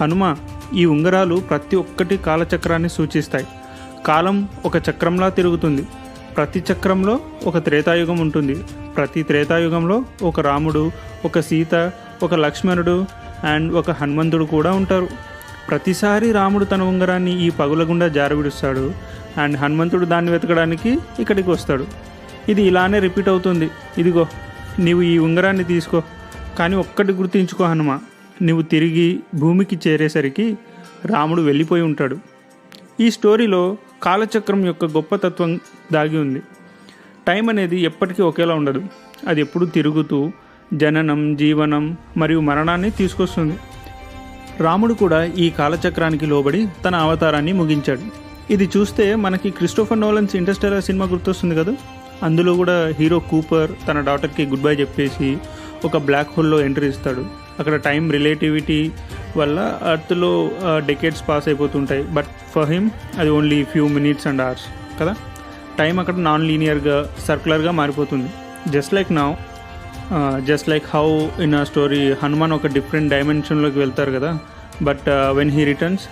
హనుమ ఈ ఉంగరాలు ప్రతి ఒక్కటి కాలచక్రాన్ని సూచిస్తాయి. కాలం ఒక చక్రంలా తిరుగుతుంది. ప్రతి చక్రంలో ఒక త్రేతాయుగం ఉంటుంది. ప్రతి త్రేతాయుగంలో ఒక రాముడు ఒక సీత ఒక లక్ష్మణుడు అండ్ ఒక హనుమంతుడు కూడా ఉంటారు. ప్రతిసారి రాముడు తన ఉంగరాన్ని ఈ పగుల గుండా జారవిడుస్తాడు అండ్ హనుమంతుడు దాన్ని వెతకడానికి ఇక్కడికి వస్తాడు. ఇది ఇలానే రిపీట్ అవుతుంది. ఇదిగో నీవు ఈ ఉంగరాన్ని తీసుకో. కానీ ఒక్కటి గుర్తుంచుకో హనుమ. నువ్వు తిరిగి భూమికి చేరేసరికి రాముడు వెళ్ళిపోయి ఉంటాడు. ఈ స్టోరీలో కాలచక్రం యొక్క గొప్పతత్వం దాగి ఉంది. టైం అనేది ఎప్పటికీ ఒకేలా ఉండదు. అది ఎప్పుడు తిరుగుతూ జననం జీవనం మరియు మరణాన్ని తీసుకొస్తుంది. రాముడు కూడా ఈ కాలచక్రానికి లోబడి తన అవతారాన్ని ముగించాడు. ఇది చూస్తే మనకి క్రిస్టోఫర్ నోలన్స్ ఇంటర్స్టెలర్ సినిమా గుర్తొస్తుంది కదా? అందులో కూడా హీరో కూపర్ తన డాటర్కి గుడ్ బై చెప్పేసి ఒక బ్లాక్ హోల్లో ఎంట్రీ ఇస్తాడు. అక్కడ టైం రిలేటివిటీ వల్ల అర్త్లో డెకేట్స్ పాస్ అయిపోతుంటాయి. బట్ ఫర్ హిమ్ అది only few minutes and hours కదా? టైం అక్కడ నాన్ లీనియర్గా సర్కులర్గా మారిపోతుంది జస్ట్ లైక్ నా just like how in a story Hanuman ఒక డిఫరెంట్ డైమెన్షన్లోకి వెళ్తారు కదా? But when he returns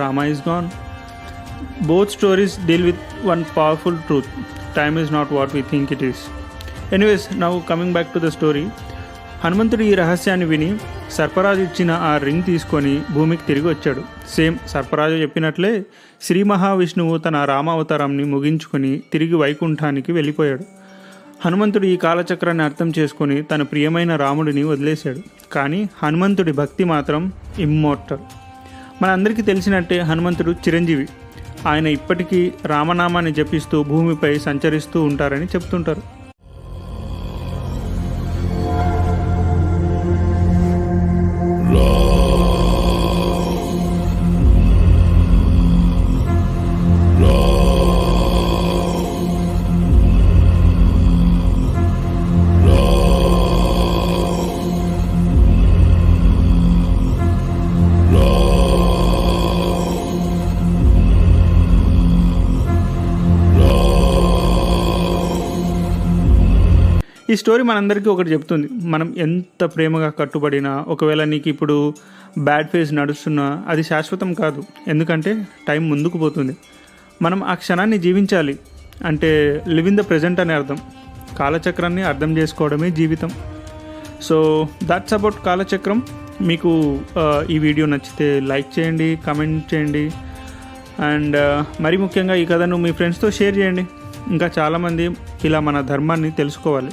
Rama is gone both stories deal with one powerful truth time is not what we think it is anyways now coming back to the story హనుమంతుడు ఈ రహస్యాన్ని విని సర్పరాజు ఇచ్చిన ఆ రింగ్ తీసుకొని భూమికి తిరిగి వచ్చాడు. సేమ్ సర్పరాజు చెప్పినట్లే శ్రీ మహావిష్ణువు తన రామావతారాన్ని ముగించుకొని తిరిగి వైకుంఠానికి వెళ్ళిపోయాడు. హనుమంతుడు ఈ కాలచక్రాన్ని అర్థం చేసుకుని తన ప్రియమైన రాముడిని వదిలేశాడు. కానీ హనుమంతుడి భక్తి మాత్రం ఇమ్మోర్టల్. మనందరికీ తెలిసినట్టే హనుమంతుడు చిరంజీవి. ఆయన ఇప్పటికీ రామనామాన్ని జపిస్తూ భూమిపై సంచరిస్తూ ఉంటారని చెప్తుంటారు. ఈ స్టోరీ మనందరికీ ఒకటి చెప్తుంది. మనం ఎంత ప్రేమగా కట్టుబడినా ఒకవేళ నీకు ఇప్పుడు బ్యాడ్ ఫేజ్ నడుస్తున్నా అది శాశ్వతం కాదు. ఎందుకంటే టైం ముందుకు పోతుంది. మనం ఆ క్షణాన్ని జీవించాలి. అంటే లివ్ ఇన్ ద ప్రజెంట్ అనే అర్థం. కాలచక్రాన్ని అర్థం చేసుకోవడమే జీవితం. సో దాట్స్ అబౌట్ కాలచక్రం. మీకు ఈ వీడియో నచ్చితే లైక్ చేయండి కమెంట్ చేయండి. అండ్ మరి ముఖ్యంగా ఈ కథను మీ ఫ్రెండ్స్తో షేర్ చేయండి. ఇంకా చాలామంది ఇలా మన ధర్మాన్ని తెలుసుకోవాలి.